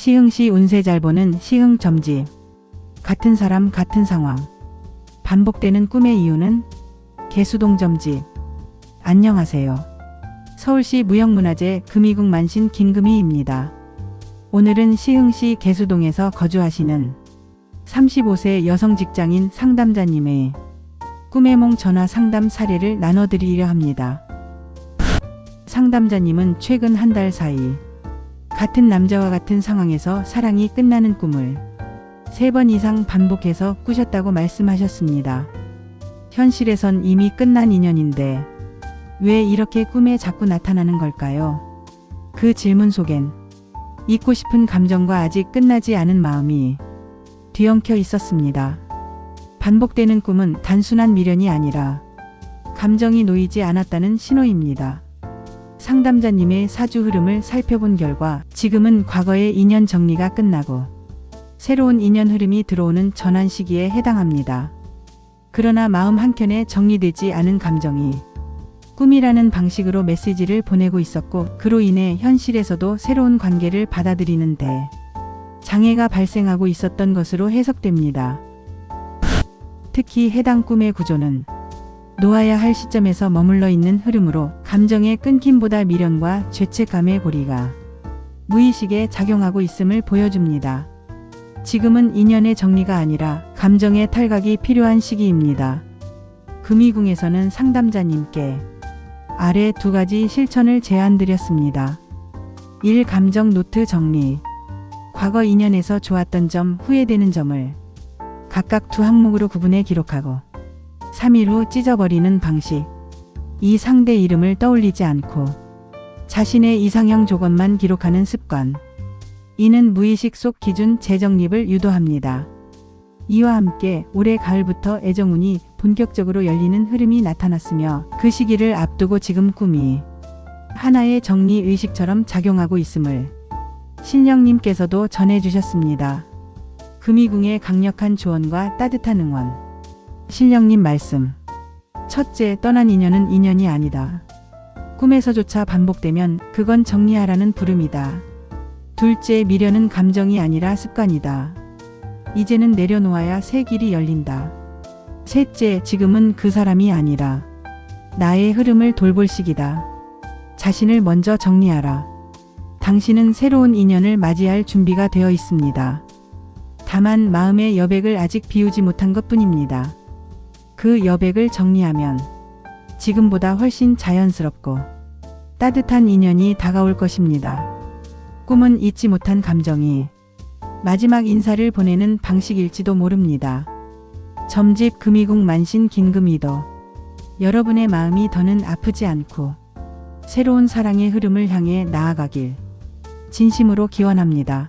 시흥시 운세 잘 보는 시흥 점집. 같은 사람 같은 상황. 반복되는 꿈의 이유는 개수동 점집. 안녕하세요. 서울시 무형문화재 금이국 만신 김금희입니다. 오늘은 시흥시 개수동에서 거주하시는 35세 여성 직장인 상담자님의 꿈의 몽 전화 상담 사례를 나눠드리려 합니다. 상담자님은 최근 한 달 사이 같은 남자와 같은 상황에서 사랑이 끝나는 꿈을 세 번 이상 반복해서 꾸셨다고 말씀하셨습니다. 현실에선 이미 끝난 인연인데 왜 이렇게 꿈에 자꾸 나타나는 걸까요? 그 질문 속엔 잊고 싶은 감정과 아직 끝나지 않은 마음이 뒤엉켜 있었습니다. 반복되는 꿈은 단순한 미련이 아니라 감정이 놓이지 않았다는 신호입니다. 상담자님의 사주 흐름을 살펴본 결과 지금은 과거의 인연 정리가 끝나고 새로운 인연 흐름이 들어오는 전환 시기에 해당합니다. 그러나 마음 한켠에 정리되지 않은 감정이 꿈이라는 방식으로 메시지를 보내고 있었고 그로 인해 현실에서도 새로운 관계를 받아들이는데 장애가 발생하고 있었던 것으로 해석됩니다. 특히 해당 꿈의 구조는 놓아야 할 시점에서 머물러 있는 흐름으로 감정의 끊김보다 미련과 죄책감의 고리가 무의식에 작용하고 있음을 보여줍니다. 지금은 인연의 정리가 아니라 감정의 탈각이 필요한 시기입니다. 금이궁에서는 상담자님께 아래 두 가지 실천을 제안드렸습니다. 1. 감정 노트 정리. 과거 인연에서 좋았던 점, 후회되는 점을 각각 두 항목으로 구분해 기록하고 3일 후 찢어버리는 방식. 이 상대 이름을 떠올리지 않고 자신의 이상형 조건만 기록하는 습관. 이는 무의식 속 기준 재정립을 유도합니다. 이와 함께 올해 가을부터 애정운이 본격적으로 열리는 흐름이 나타났으며 그 시기를 앞두고 지금 꿈이 하나의 정리 의식처럼 작용하고 있음을 신령님께서도 전해주셨습니다. 금이궁의 강력한 조언과 따뜻한 응원. 신령님 말씀. 첫째, 떠난 인연은 인연이 아니다. 꿈에서조차 반복되면 그건 정리하라는 부름이다. 둘째, 미련은 감정이 아니라 습관이다. 이제는 내려놓아야 새 길이 열린다. 셋째, 지금은 그 사람이 아니라 나의 흐름을 돌볼 시기다. 자신을 먼저 정리하라. 당신은 새로운 인연을 맞이할 준비가 되어 있습니다. 다만 마음의 여백을 아직 비우지 못한 것 뿐입니다. 그 여백을 정리하면 지금보다 훨씬 자연스럽고 따뜻한 인연이 다가올 것입니다. 꿈은 잊지 못한 감정이 마지막 인사를 보내는 방식일지도 모릅니다. 점집 금이궁 만신 긴금이도 여러분의 마음이 더는 아프지 않고 새로운 사랑의 흐름을 향해 나아가길 진심으로 기원합니다.